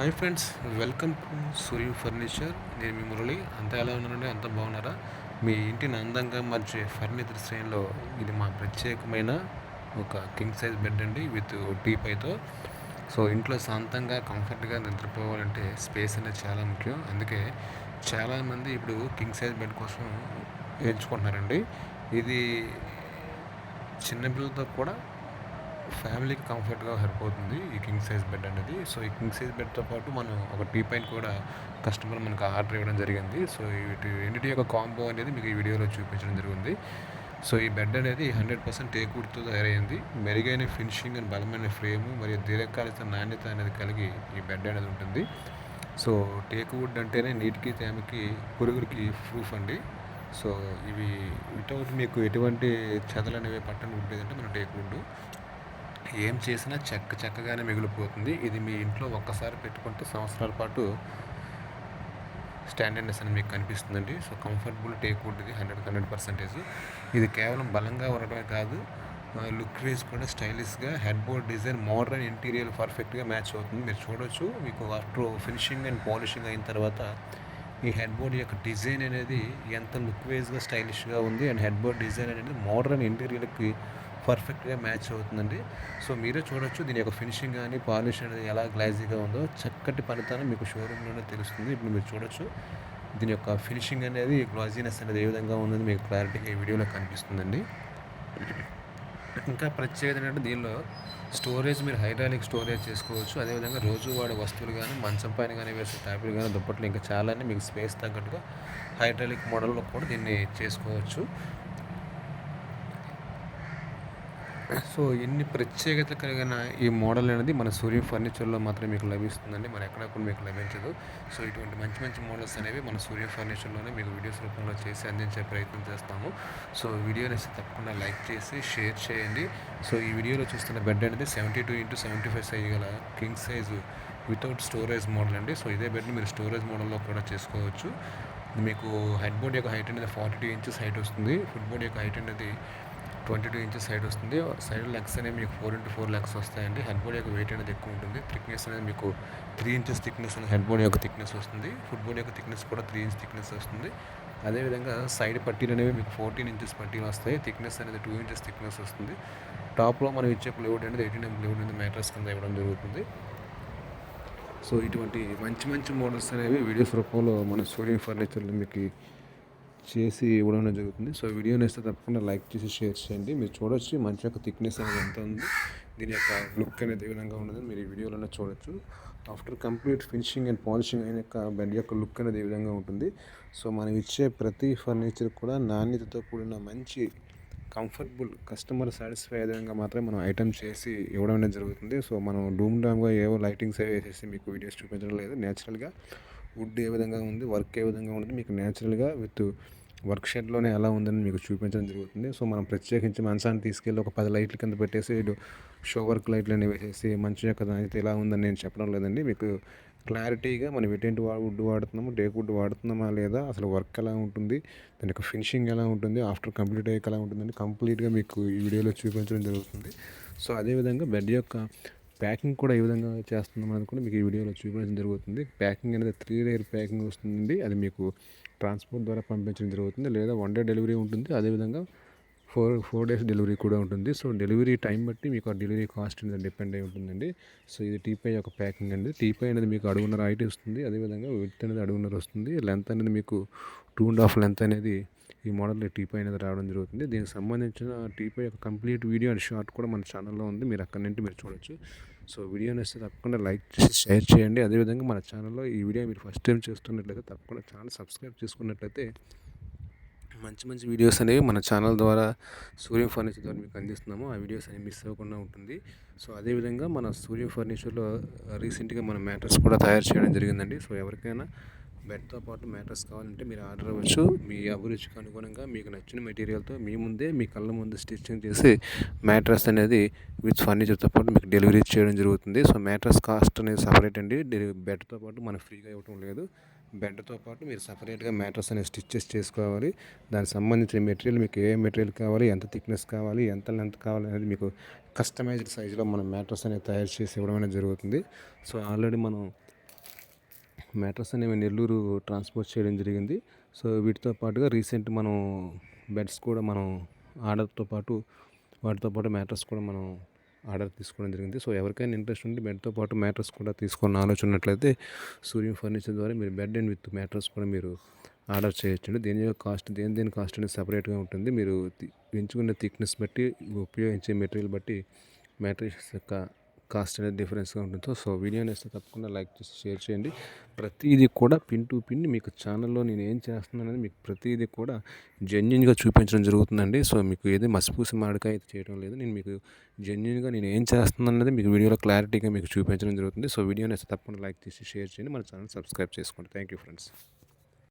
Hi friends welcome to Suryam furniture. నేను మీ మురళి. అంతా ఎలా ఉన్నారండి? అంత బాగున్నారా? మీ ఇంటిని అందంగా మార్చే ఫర్నిచర్ శ్రేణిలో ఇది మా ప్రత్యేకమైన ఒక కింగ్ సైజ్ బెడ్ అండి విత్ టీపైతో సో ఇంట్లో శాంతంగా కంఫర్ట్గా నిద్రపోవాలంటే స్పేస్ అనేది చాలా ముఖ్యం. అందుకే చాలామంది ఇప్పుడు కింగ్ సైజ్ బెడ్ కోసం ఎంచుకుంటున్నారండి. ఇది చిన్నపిల్లలతో కూడా ఫ్యామిలీకి కంఫర్ట్గా సరిపోతుంది ఈ కింగ్ సైజ్ బెడ్ అనేది. సో ఈ కింగ్ సైజ్ బెడ్తో పాటు మనం ఒక టీ పైన కూడా కస్టమర్ మనకు ఆర్డర్ ఇవ్వడం జరిగింది. సో వీటి రెండింటి యొక్క కాంబో అనేది మీకు ఈ వీడియోలో చూపించడం జరిగింది. సో ఈ బెడ్ అనేది హండ్రెడ్ పర్సెంట్ టేక్వుడ్తో తయారైంది. మెరుగైన ఫినిషింగ్ అండ్ బలమైన ఫ్రేమ్ మరియు దీర్ఘకాలిక నాణ్యత అనేది కలిగి ఈ బెడ్ అనేది ఉంటుంది. సో టేక్వుడ్ అంటేనే నీటికి తేమకి పురుగులకి ప్రూఫ్ అండి. సో ఇవి వితౌట్ మీకు ఎటువంటి చెదలు అనేవి పట్టని ఉండేదంటే మన టేక్వుడ్ ఏం చేసినా చెక్క చక్కగానే మిగిలిపోతుంది. ఇది మీ ఇంట్లో ఒక్కసారి పెట్టుకుంటే సంవత్సరాల పాటు స్టాండర్డ్నెస్ అని మీకు కనిపిస్తుందండి. సో కంఫర్టబుల్ టేక్ ఉంటుంది హండ్రెడ్ హండ్రెడ్ పర్సెంటేజ్. ఇది కేవలం బలంగా ఉండడమే కాదు లుక్ వేస్ కూడా స్టైలిష్గా head board design modern interior పర్ఫెక్ట్గా మ్యాచ్ అవుతుంది. మీరు చూడొచ్చు మీకు ఆఫ్టర్ ఫినిషింగ్ అండ్ పాలిషింగ్ అయిన తర్వాత ఈ హెడ్ బోర్డ్ యొక్క డిజైన్ అనేది ఎంత లుక్ వేస్గా స్టైలిష్గా ఉంది. అండ్ హెడ్ బోర్డ్ డిజైన్ అనేది మోడర్న్ ఇంటీరియర్కి పర్ఫెక్ట్గా మ్యాచ్ అవుతుందండి. సో మీరే చూడొచ్చు. దీని యొక్క ఫినిషింగ్ కానీ పాలిష్ అనేది ఎలా గ్లాజీగా ఉందో చక్కటి పనితనం మీకు షోరూంలోనే తెలుస్తుంది. ఇప్పుడు మీరు చూడొచ్చు. దీని యొక్క ఫినిషింగ్ అనేది గ్లాజీనెస్ అనేది ఏ విధంగా ఉందని మీకు క్లారిటీగా ఈ వీడియోలో కనిపిస్తుందండి. ఇంకా ప్రత్యేకత ఏంటంటే దీనిలో స్టోరేజ్ మీరు హైడ్రాలిక్ స్టోరేజ్ చేసుకోవచ్చు. అదేవిధంగా రోజు వాడే వస్తువులు కానీ మంచం పైన కానీ వేసే ట్యాబ్లు కానీ దుప్పట్లు ఇంకా చాలానే మీకు స్పేస్ తగ్గట్టుగా హైడ్రాలిక్ మోడల్లో కూడా దీన్ని చేసుకోవచ్చు. సో ఇన్ని ప్రత్యేకత కలిగిన ఈ మోడల్ అనేది మన సూర్య ఫర్నిచర్లో మాత్రమే మీకు లభిస్తుందండి. మన ఎక్కడ కూడా మీకు లభించదు. సో ఇటువంటి మంచి మంచి మోడల్స్ అనేవి మన సూర్య ఫర్నిచర్లోనే మీకు వీడియోస్ రూపంలో చేసి అందించే ప్రయత్నం చేస్తాము. సో వీడియోని తప్పకుండా లైక్ చేసి షేర్ చేయండి. సో ఈ వీడియోలో చూస్తున్న బెడ్ అనేది seventy two into seventy five size గల king size without storage model అండి. సో ఇదే బెడ్ని మీరు స్టోరేజ్ మోడల్లో కూడా చేసుకోవచ్చు. మీకు హెడ్ బోర్డ్ యొక్క హైట్ అనేది ఫార్టీ టూ ఇంచెస్ హైట్ వస్తుంది. ఫుట్ బోర్డ్ యొక్క హైట్ అనేది ట్వంటీ టూ ఇంచెస్ సైడ్ వస్తుంది. సైడ్ లెగ్స్ అనేవి మీకు ఫోర్ ఇంటూ ఫోర్ లెగ్స్ వస్తాయండి. హెడ్ బోర్డ్ యొక్క వెయిట్ అనేది ఎక్కువ ఉంటుంది. థిక్నెస్ అనేది మీకు three inches thickness head board యొక్క థిక్నెస్ వస్తుంది. ఫుడ్ బోర్డ్ యొక్క థిక్నెస్ కూడా త్రీ ఇంచ్ థిక్నెస్ వస్తుంది. అదేవిధంగా సైడ్ పట్టీలు అనేవి మీకు ఫోర్టీన్ ఇంచెస్ పట్టీలు వస్తాయి. థిక్నెస్ అనేది టూ ఇంచెస్ థిక్నెస్ వస్తుంది. టాప్లో మనం ఇచ్చే ప్లేవుడ్ అనేది ఎయిటీన్ ఎం ప్లేవుడ్ అనేది మ్యాట్రస్ కింద ఇవ్వడం జరుగుతుంది. సో ఇటువంటి మంచి మంచి మోడల్స్ అనేవి వీడియోస్ రూపంలో మన సూర్య ఫర్నిచర్లో మీకు చేసి ఇవ్వడం జరుగుతుంది. సో వీడియో నేస్తే తప్పకుండా లైక్ చేసి షేర్ చేయండి. మీరు చూడొచ్చు మంచి యొక్క థిక్నెస్ అనేది ఎంత ఉంది. దీని యొక్క లుక్ అనేది ఏ విధంగా ఉన్నది మీరు ఈ వీడియోలోనే చూడొచ్చు. After complete finishing and polishing అయిన యొక్క బెడ్ యొక్క లుక్ అనేది ఏ విధంగా ఉంటుంది. సో మనం ఇచ్చే ప్రతి ఫర్నిచర్ కూడా నాణ్యతతో కూడిన మంచి కంఫర్టబుల్ కస్టమర్ సాటిస్ఫై అయ్యే విధంగా మాత్రమే మనం ఐటమ్ చేసి ఇవ్వడం అనేది జరుగుతుంది. సో మనం డూమ్ డామ్గా ఏవో లైటింగ్స్ అవి వేసేసి మీకు వీడియోస్ చూపించడం లేదు. నేచురల్గా వుడ్ ఏ విధంగా ఉంది వర్క్ ఏ విధంగా ఉంటుంది మీకు న్యాచురల్గా విత్ వర్క్ షెడ్లోనే ఎలా ఉందని మీకు చూపించడం జరుగుతుంది. సో మనం ప్రత్యేకించి మంచాన్ని తీసుకెళ్ళి ఒక పది లైట్ల కింద పెట్టేసి షో వర్క్ లైట్లు అనేవి వేసేసి మంచం యొక్క అయితే ఎలా ఉందని నేను చెప్పడం లేదండి. మీకు క్లారిటీగా మనం ఎటువంటి వుడ్ వాడుతున్నాము డేక్ వుడ్ వాడుతున్నామా లేదా అసలు వర్క్ ఎలా ఉంటుంది దాని యొక్క ఫినిషింగ్ ఎలా ఉంటుంది ఆఫ్టర్ కంప్లీట్ అయ్యాక ఎలా ఉంటుందని కంప్లీట్గా మీకు ఈ వీడియోలో చూపించడం జరుగుతుంది. సో అదేవిధంగా బెడ్ యొక్క ప్యాకింగ్ కూడా ఏ విధంగా చేస్తున్నాం అనేది కూడా మీకు ఈ వీడియోలో చూపించడం జరుగుతుంది. ప్యాకింగ్ అనేది త్రీ లేయర్ ప్యాకింగ్ వస్తుంది అది మీకు ట్రాన్స్పోర్ట్ ద్వారా పంపించడం జరుగుతుంది. లేదా వన్ డే డెలివరీ ఉంటుంది. అదేవిధంగా ఫోర్ ఫోర్ డేస్ డెలివరీ కూడా ఉంటుంది. సో డెలివరీ టైం బట్టి మీకు ఆ డెలివరీ కాస్ట్ అనేది డిపెండ్ అయి ఉంటుందండి. సో ఇది టీపై యొక్క ప్యాకింగ్ అండి. టీపై అనేది మీకు అడుగున్నర హైట్ వస్తుంది. అదేవిధంగా విత్ అనేది అడుగున్నర వస్తుంది. లెంత్ అనేది మీకు టూ అండ్ హాఫ్ లెంత్ అనేది ఈ మోడల్ టీపై అనేది రావడం జరుగుతుంది. దీనికి సంబంధించిన టీపై యొక్క కంప్లీట్ వీడియో అండ్ షార్ట్ కూడా మన ఛానల్లో ఉంది. మీరు అక్కడి నుండి మీరు చూడొచ్చు. సో వీడియో నచ్చితే తప్పకుండా లైక్ చేసి షేర్ చేయండి. అదేవిధంగా మన ఛానల్లో ఈ వీడియో మీరు ఫస్ట్ టైం చేస్తున్నట్లయితే తప్పకుండా ఛానల్ సబ్స్క్రైబ్ చేసుకున్నట్లయితే మంచి మంచి వీడియోస్ అనేవి మన ఛానల్ ద్వారా సూర్య ఫర్నిచర్ ద్వారా మీకు అందిస్తున్నాము. ఆ వీడియోస్ అనేవి మిస్ అవ్వకుండా ఉంటుంది. సో అదేవిధంగా మన సూర్య ఫర్నిచర్లో రీసెంట్గా మన మ్యాటర్స్ కూడా తయారు చేయడం జరిగిందండి. సో ఎవరికైనా బెడ్తో పాటు మ్యాట్రస్ కావాలంటే మీరు ఆర్డర్ అవ్వచ్చు. మీ అభిరుచికి అనుగుణంగా మీకు నచ్చిన మెటీరియల్తో మీ ముందే మీ కళ్ళ ముందు స్టిచ్చింగ్ చేసి మ్యాట్రస్ అనేది విత్ ఫర్నిచర్తో పాటు మీకు డెలివరీ చేయడం జరుగుతుంది. సో మ్యాట్రస్ కాస్ట్ అనేది సపరేట్ అండి. బెడ్తో పాటు మనకు ఫ్రీగా ఇవ్వటం లేదు. బెడ్తో పాటు మీరు సపరేట్గా మ్యాట్రస్ అనేది స్టిచ్చెస్ చేసుకోవాలి. దానికి సంబంధించిన మెటీరియల్ మీకు ఏ మెటీరియల్ కావాలి ఎంత థిక్నెస్ కావాలి ఎంత లెంత్ కావాలి అనేది మీకు కస్టమైజ్డ్ సైజులో మనం మ్యాట్రస్ అనేది తయారు చేసి ఇవ్వడం అనేది జరుగుతుంది. సో ఆల్రెడీ మనం మ్యాట్రస్ అనేవి నెల్లూరు ట్రాన్స్పోర్ట్ చేయడం జరిగింది. సో వీటితో పాటుగా రీసెంట్ మనం బెడ్స్ కూడా మనం ఆర్డర్తో పాటు వాటితో పాటు మ్యాట్రస్ కూడా మనం ఆర్డర్ తీసుకోవడం జరిగింది. సో ఎవరికైనా ఇంట్రెస్ట్ ఉంటే బెడ్తో పాటు మ్యాట్రస్ కూడా తీసుకున్న ఆలోచన ఉన్నట్లయితే సూర్యం ఫర్నిచర్ ద్వారా మీరు బెడ్ అండ్ విత్ మ్యాట్రస్ కూడా మీరు ఆర్డర్ చేయొచ్చండి. దేని యొక్క కాస్ట్ దేని దేని కాస్ట్ అనేది సపరేట్గా ఉంటుంది. మీరు ఎంచుకునే థిక్నెస్ బట్టి ఉపయోగించే మెటీరియల్ బట్టి మ్యాట్రిక్స్ యొక్క కాస్ట్ అనేది డిఫరెన్స్గా ఉంటుందో. సో వీడియో నేస్తే తప్పకుండా లైక్ చేసి షేర్ చేయండి. ప్రతిదీ కూడా పిన్ టు పిన్ మీకు ఛానల్లో నేను ఏం చేస్తున్నాను అనేది మీకు ప్రతిదీ కూడా జెన్యున్గా చూపించడం జరుగుతుందండి. సో మీకు ఏది మసిపూసి మాడకాయ అయితే చేయడం లేదు. నేను మీకు జెన్యున్గా నేను ఏం చేస్తున్నాను అనేది మీకు వీడియోలో క్లారిటీగా మీకు చూపించడం జరుగుతుంది. సో వీడియో నేస్తే తప్పకుండా లైక్ చేసి షేర్ చేయండి. మన ఛానల్ సబ్స్క్రైబ్ చేసుకోండి. Thank you friends.